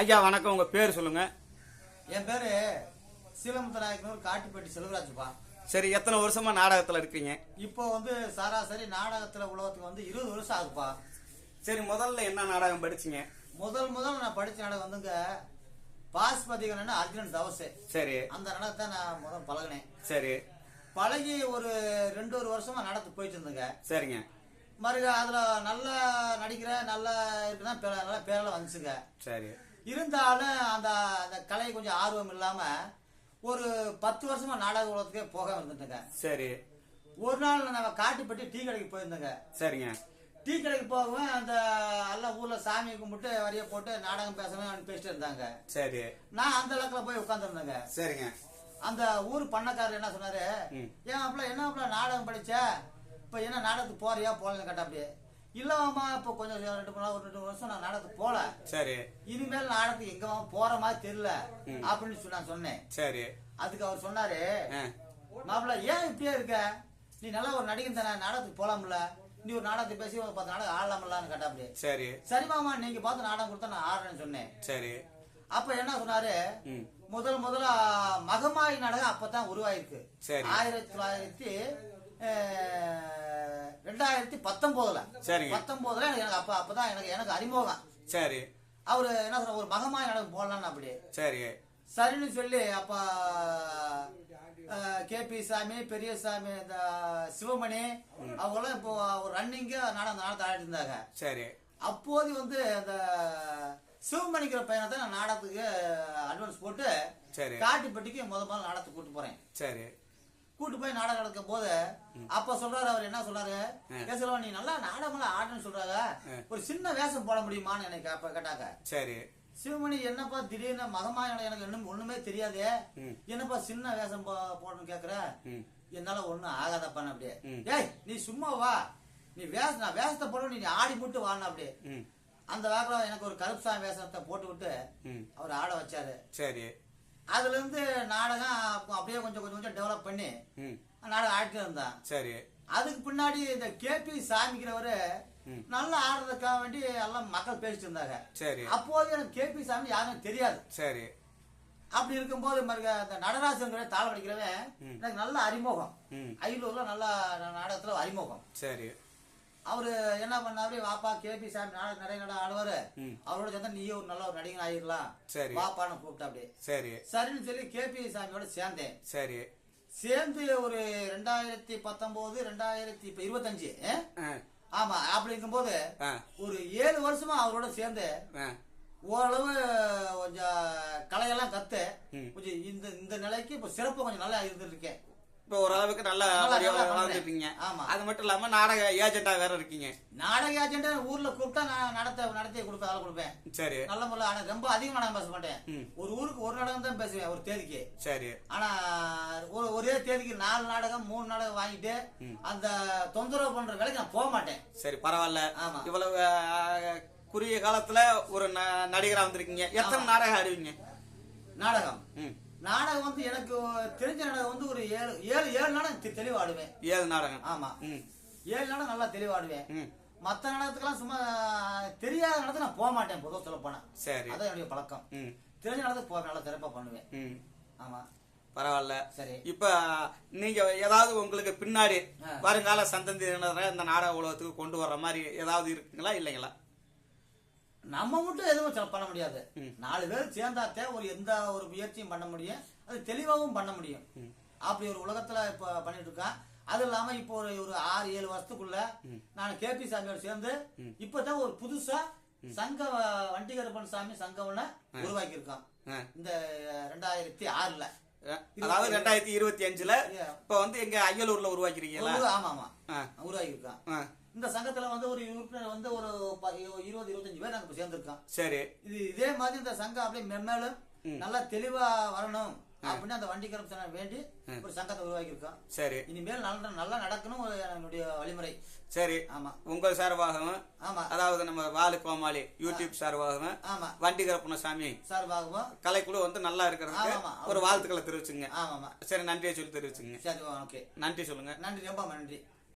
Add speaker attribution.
Speaker 1: ஐயா வணக்கம். உங்க பேர் சொல்லுங்க.
Speaker 2: என் பேரு சீலமுத்தநாயக்கனூர் காட்டுப்பேட்டி செல்வராஜுப்பா.
Speaker 1: சரி எத்தனை வருஷமா நாடகத்துல இருக்கீங்க?
Speaker 2: இப்போ வந்து சராசரி நாடகத்துல உலகத்துக்கு வந்து இருபது வருஷம் ஆகுப்பா.
Speaker 1: சரி முதல்ல என்ன நாடகம் படிச்சீங்க?
Speaker 2: முதல் முதல் நான் படிச்ச நாடகம் வந்துங்க பாஸ்பதிகன் அர்ஜுனன் தவசே.
Speaker 1: சரி.
Speaker 2: அந்த நாடகத்தை நான் முதல் பழகினேன்.
Speaker 1: சரி.
Speaker 2: பழகி ஒரு ரெண்டு ஒரு வருஷமா நடத்து போயிட்டு இருந்தேங்க.
Speaker 1: சரிங்க.
Speaker 2: மறுக அதுல நல்லா நடிக்கிற நல்லா இருக்குன்னா நல்லா பேரெல்லாம் வந்துச்சுங்க.
Speaker 1: சரி.
Speaker 2: இருந்தாலும் அந்த அந்த கலை கொஞ்சம் ஆர்வம் இல்லாம ஒரு பத்து வருஷமா நாடக உலகத்துக்கே போகாம இருந்துட்டேங்க.
Speaker 1: சரி.
Speaker 2: ஒரு நாள் நம்ம காட்டுப்பட்டி டீ கடைக்கு போயிருந்தேங்க.
Speaker 1: சரிங்க.
Speaker 2: டீ கடைக்கு போகவும் அந்த எல்லாம் ஊர்ல சாமி கும்பிட்டு வரிய போட்டு நாடகம் பேசணும் பேசிட்டு இருந்தாங்க.
Speaker 1: சரி.
Speaker 2: நான் அந்த இடத்துல போய் உட்காந்துருந்தேங்க
Speaker 1: சரிங்க.
Speaker 2: அந்த ஊர் பண்ணக்காரர் என்ன சொன்னாரு. ஏன் அப்பல என்ன அப்பல நாடகம் படிச்ச? இப்ப என்ன நாடகத்துக்கு போறியா போலன்னு கேட்டா அப்படியே இல்லவாமா இப்போ கொஞ்சம் ரெண்டு மூணு நாள், ஒரு ரெண்டு வருஷம் நான் நாடகத்துக்கு போல.
Speaker 1: சரி.
Speaker 2: இனிமேல் நாடகத்துக்கு எங்கம்மா போற மாதிரி தெரியல. அப்படின்னு சொல்லி நான் சொன்னேன்.
Speaker 1: சரி.
Speaker 2: அதுக்கு அவர் சொன்னாரு மாப்பிள்ள ஏன் இப்படியே இருக்க? நீ நல்லா ஒரு நடிகன் தானே நாடகத்துக்கு போலாம்ல. நீ ஒரு நாடகத்தை பேசி ஒரு பத்து நாடகம் ஆடலாம்லான்னு கேட்டா அப்படியே
Speaker 1: சரி.
Speaker 2: சரி மாமா நீங்க பார்த்து நாடகம் கொடுத்தா நான் ஆடுறேன்னு சொன்னேன்.
Speaker 1: சரி.
Speaker 2: அப்ப என்ன சொன்னாரு? முதல் முதல்ல மகமாய் நாடகம் அப்பதான் உருவாயிருக்கு. ஆயிரத்தி தொள்ளாயிரத்தி ரெண்டாயிரத்தி பத்தொன்பதுல
Speaker 1: சரிங்க.
Speaker 2: பத்தொன்பதுல எனக்கு அப்ப அப்பதான் எனக்கு எனக்கு அறிமுகம்.
Speaker 1: சரி.
Speaker 2: அவரு என்ன சொல்ற ஒரு மகமாய் நாடகம் போடலாம்னு அப்படி.
Speaker 1: சரி.
Speaker 2: சரின்னு சொல்லி அப்ப கே பி சாமி பெரியசாமி இந்த சிவமணி அவங்களாம் இப்போ ஒரு ரன்னிங்க நாடகம் நாடகத்தை ஆடிட்டு இருந்தாங்க.
Speaker 1: சரி.
Speaker 2: அப்போது வந்து அந்த சிவமணிக்கிற பையனை தான் நான் நாடகத்துக்கு அட்வான்ஸ் போட்டு
Speaker 1: சரி.
Speaker 2: காட்டுப்பட்டிக்கு முத முதல்ல நாடகத்துக்கு கூட்டு போறேன்.
Speaker 1: சரி.
Speaker 2: கூட்டு போய் நாடகம் நடக்கும் போது அப்ப சொல்றாரு அவர் என்ன சொல்றாரு? சொல்லுவா நீ நல்லா நாடகம்லாம் ஆடுன்னு சொல்றாங்க. ஒரு சின்ன வேஷம் போட முடியுமான்னு எனக்கு அப்ப கேட்டாங்க.
Speaker 1: சரி.
Speaker 2: சிவமணி என்னப்பா திடீர்னு மகமாயான எனக்கு இன்னும் ஒண்ணுமே தெரியாதே. என்னப்பா சின்ன வேஷம் போடணும்னு கேக்குற? என்னால ஒண்ணும் ஆகாதப்பான்னு அப்படியே. ஏய் நீ சும்மா வா. நீ வேஷ நான் வேஷத்தை போட நீ ஆடி போட்டு வான்னு அப்படியே. அந்த வாக்கில் எனக்கு ஒரு கருப்சாமி வேஷத்தை போட்டு விட்டு அவர் ஆட வச்சாரு.
Speaker 1: சரி.
Speaker 2: அதுல இருந்து நாடகம் அப்ப அப்படியே கொஞ்சம் கொஞ்சம் கொஞ்சம் டெவலப் பண்ணி நாடகம் ஆடிட்டு இருந்தான்
Speaker 1: சரி.
Speaker 2: அதுக்கு பின்னாடி இந்த கேபி சாமிக்கிறவரு. நல்லா ஆடுறதுக்காக வேண்டி எல்லாம் மக்கள் பேசிட்டு இருந்தாங்க.
Speaker 1: சரி.
Speaker 2: அப்போது எனக்கு கேபி சாமி யாருமே தெரியாது.
Speaker 1: சரி.
Speaker 2: அப்படி இருக்கும்போது அந்த நடராசன் தாளம் படிக்கிறவன்
Speaker 1: ம்.
Speaker 2: எனக்கு நல்ல அறிமுகம்.
Speaker 1: ம்.
Speaker 2: அயலூர்ல நல்ல நாடகத்துல அறிமுகம்.
Speaker 1: சரி.
Speaker 2: அவரு என்ன பண்ணாரு? வாப்பா கேபி சாமி நாடகம் நிறைய நட ஆடுவாரு அவரோட சேர்ந்தா நீயே ஒரு நல்ல ஒரு நடிகன் ஆயிடலாம்
Speaker 1: சரி.
Speaker 2: வாப்பான்னு கூப்பிட்டா அப்படியே.
Speaker 1: சரி.
Speaker 2: சரின்னு சொல்லி கேபி சாமியோட சேர்ந்தேன்.
Speaker 1: சரி.
Speaker 2: சேர்ந்து ஒரு ரெண்டாயிரத்தி பத்தொன்பது ரெண்டாயிரத்தி இப்ப இருபத்தஞ்சு. ஆமா அப்படி இருக்கும்போது
Speaker 1: ஆ.
Speaker 2: ஒரு ஏழு வருஷமா அவரோட சேர்ந்து ஓரளவு கொஞ்சம் கலையெல்லாம் கத்து. கொஞ்சம் இந்த இந்த நிலைக்கு இப்ப சிறப்பு கொஞ்சம் நல்லா இருந்துட்டு இருக்கேன்.
Speaker 1: இப்போ ஓரளவுக்கு நல்லா
Speaker 2: ஆமா.
Speaker 1: அது மட்டும் இல்லாம நாடக ஏஜென்டா வேற இருக்கீங்க.
Speaker 2: நாடக ஏஜென்ட் ஊர்ல கூப்பிட்டா நான் நடத்த நடத்தி கொடுப்பேன் அதை கொடுப்பேன்.
Speaker 1: சரி.
Speaker 2: நல்ல முறையில் ஆனா ரொம்ப அதிகமா நாடகம் பேச மாட்டேன். ஒரு ஊருக்கு ஒரு நாடகம் தான் பேசுவேன் ஒரு தேதிக்கு.
Speaker 1: சரி.
Speaker 2: ஆனா ஒரு ஒரே தேதிக்கு நாலு நாடகம் மூணு நாடகம் வாங்கிட்டு அந்த தொந்தரவு பண்ற வேலைக்கு நான் போக மாட்டேன்.
Speaker 1: சரி பரவாயில்ல.
Speaker 2: ஆமா.
Speaker 1: இவ்வளவு குறுகிய காலத்துல ஒரு நடிகரா வந்திருக்கீங்க. எத்தனை நாடகம் ஆடுவீங்க?
Speaker 2: நாடகம். நாடகம் வந்து எனக்கு தெரிஞ்ச நாடகம் வந்து ஒரு ஏழு ஏழு ஏழு நாடகம் தெ- தெளிவா ஆடுவேன்
Speaker 1: ஏழு நாடகம்.
Speaker 2: ஆமா. ஏழு நாடகம் நல்லா தெளிவா ஆடுவேன்
Speaker 1: ம்.
Speaker 2: மத்த நாடகத்துக்கெல்லாம் சும்மா தெரியாத நாடகத்துக்கு நான் போக மாட்டேன் பொதுவாக சொல்ல போனா.
Speaker 1: சரி.
Speaker 2: அதான் என்னுடைய பழக்கம். தெரிஞ்ச நாடகத்துக்கு போவேன் நல்லா சிறப்பா பண்ணுவேன். ஆமா.
Speaker 1: பரவாயில்ல.
Speaker 2: சரி.
Speaker 1: இப்ப நீங்க ஏதாவது உங்களுக்கு பின்னாடி. வருங்கால சந்ததியினரை இந்த நாடக உலகத்துக்கு கொண்டு வர்ற மாதிரி ஏதாவது இருக்குங்களா இல்லைங்களா?
Speaker 2: நம்ம மட்டும் எதுவும் பண்ண முடியாது. நாலு பேர் சேர்ந்தாத்தே ஒரு எந்த ஒரு முயற்சியும் பண்ண முடியும். அது தெளிவாகவும் பண்ண முடியும். அப்படி ஒரு உலகத்துல இப்ப பண்ணிட்டு இருக்கேன் அது இல்லாம இப்போ ஒரு ஒரு ஆறு ஏழு வருஷத்துக்குள்ள நான் கேபி சாமியோட சேர்ந்து இப்பதான் ஒரு புதுசா சங்க வண்டிகரப்பன் சாமி சங்கம்னு உருவாக்கி இருக்கோம். இந்த ரெண்டாயிரத்தி ஆறுல.
Speaker 1: அதாவது ரெண்டாயிரத்தி இருபத்தி அஞ்சுல. இப்ப வந்து எங்க அய்யலூர்ல உருவாக்கிருக்கீங்களா
Speaker 2: ஆமா ஆமா. உருவாக்கி இருக்கோம். இந்த சங்கத்துல வந்து ஒரு உறுப்பினர் வந்து ப- இருபது இருபத்தஞ்சு பேர் நாங்க சேர்ந்திருக்கோம்.
Speaker 1: சரி.
Speaker 2: இது இதே மாதிரி இந்த சங்கம் அப்படியே மென்மேலும் நல்லா தெளிவா வரணும் அப்படின்னு அந்த வண்டி கரப்ஷனை வேண்டி ஒரு சங்கத்தை உருவாக்கி இருக்கோம்
Speaker 1: சரி.
Speaker 2: இனிமேல் நல்ல நல்லா நடக்கணும் என்னுடைய வழிமுறை.
Speaker 1: சரி.
Speaker 2: ஆமா.
Speaker 1: உங்கள் சார்பாகவும்
Speaker 2: ஆமா.
Speaker 1: அதாவது நம்ம வாலு கோமாளி யூடியூப் சார்பாகவும்
Speaker 2: ஆமா.
Speaker 1: வண்டி கரப்புன சாமி
Speaker 2: சார்பாகவும்.
Speaker 1: கலைக்குழு வந்து நல்லா இருக்கிறதுக்கு
Speaker 2: ஆமாமா.
Speaker 1: ஒரு வாழ்த்துக்களை தெரிவிச்சுங்க.
Speaker 2: ஆமாமா
Speaker 1: சரி நன்றியை சொல்லி தெரிவிச்சுங்க.
Speaker 2: சரி ஓகே.
Speaker 1: நன்றி சொல்லுங்க.
Speaker 2: நன்றி ரொம்ப நன்றி.